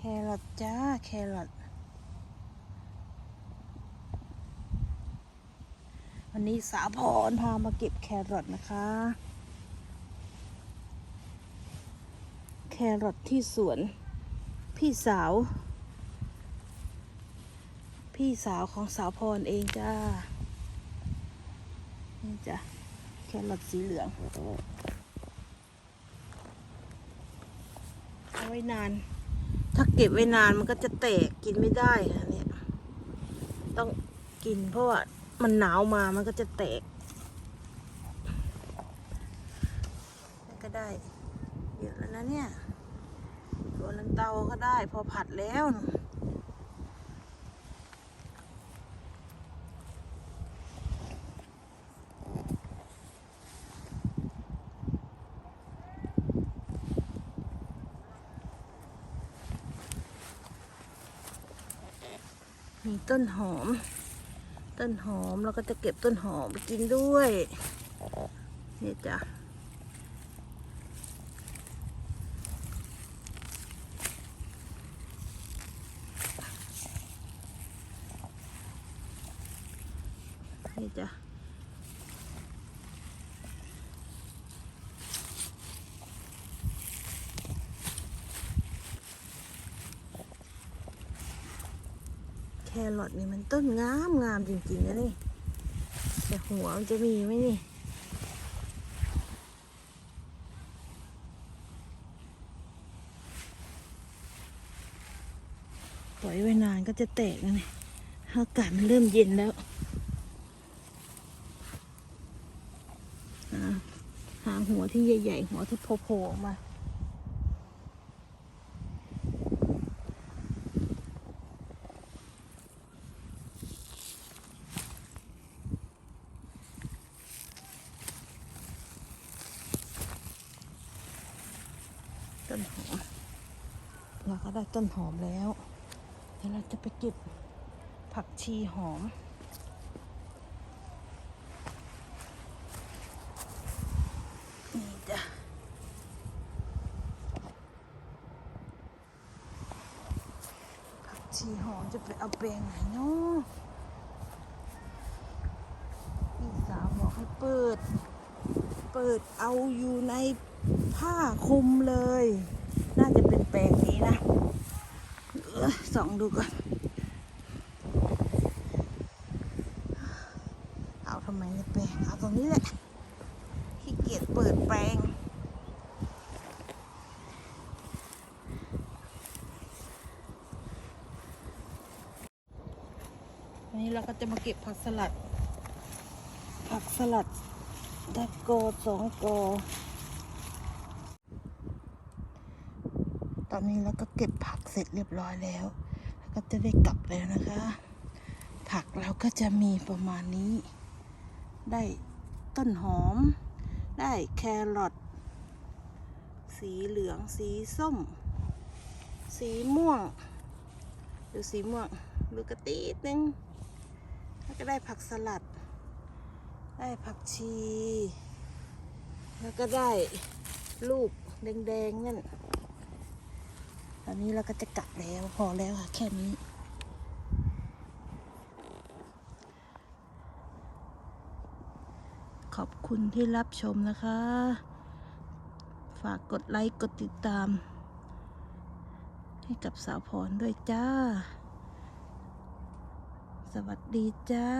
แครอทจ้า แครอทวันนี้สาวพรพามาเก็บแครอทนะคะ แครอทที่สวน พี่สาว พี่สาวของสาวพรเองจ้า นี่จ้ะ แครอทสีเหลือง เอาไว้นาน ถ้าเก็บไว้นานมันก็จะแตกกินไม่ได้ค่ะเนี่ย ต้องกินเพราะว่ามันหนาวมามันก็จะแตก ก็ได้เยอะแล้วนะเนี่ยตัวลันเตาก็ได้ พอผัดแล้วนะ มีต้นหอม ต้นหอมเราก็จะเก็บต้นหอมไปกินด้วยนี่จ้ะนี่จ้ะ รอทนี่มันต้นงามงามจริงๆนะนี่แต่หัวมันจะมีไหมนี่ปล่อยไว้นานก็จะแตกนะนี่อากาศมันเริ่มเย็นแล้วหาหัวที่ใหญ่ ๆ หัวที่โผล่ๆออกมา ต้นหอม เราก็ได้ต้นหอมแล้ว เดี๋ยวเราจะไปเก็บผักชีหอม นี่จ้ะผักชีหอมจะไปเอาแปลงไหนเนาะพี่สาวบอกให้เปิด เปิดเอาอยู่ใน ผ้าคลุมเลย น่าจะเป็นแปลงนี้นะออส่องดูก่อนเอาทำไมในแปลงเอาตรงนี้แหละขี้เกียจเปิดแปลงวันนี้เราก็จะมาเก็บผักสลัด ผักสลัดตะโกสองก อนนี้เราก็เก็บผักเสร็จเรียบร้อยแล้ว แล้วก็จะได้กลับแล้วนะคะ ผักเราก็จะมีประมาณนี้ ได้ต้นหอม ได้แครอทสีเหลืองสีส้ม สีม่วงดูสีม่วงดูกระตีนึงแล้วก็ได้ผักสลัด ได้ผักชี แล้วก็ได้ลูกแดงๆนั่น อนนี้เราก็จะกลับแล้วพอแล้วค่ะ แค่นี้ ขอบคุณที่รับชมนะคะ ฝากกดไลค์ กดติดตาม ให้กับสาวพรด้วยจ้า สวัสดีจ้า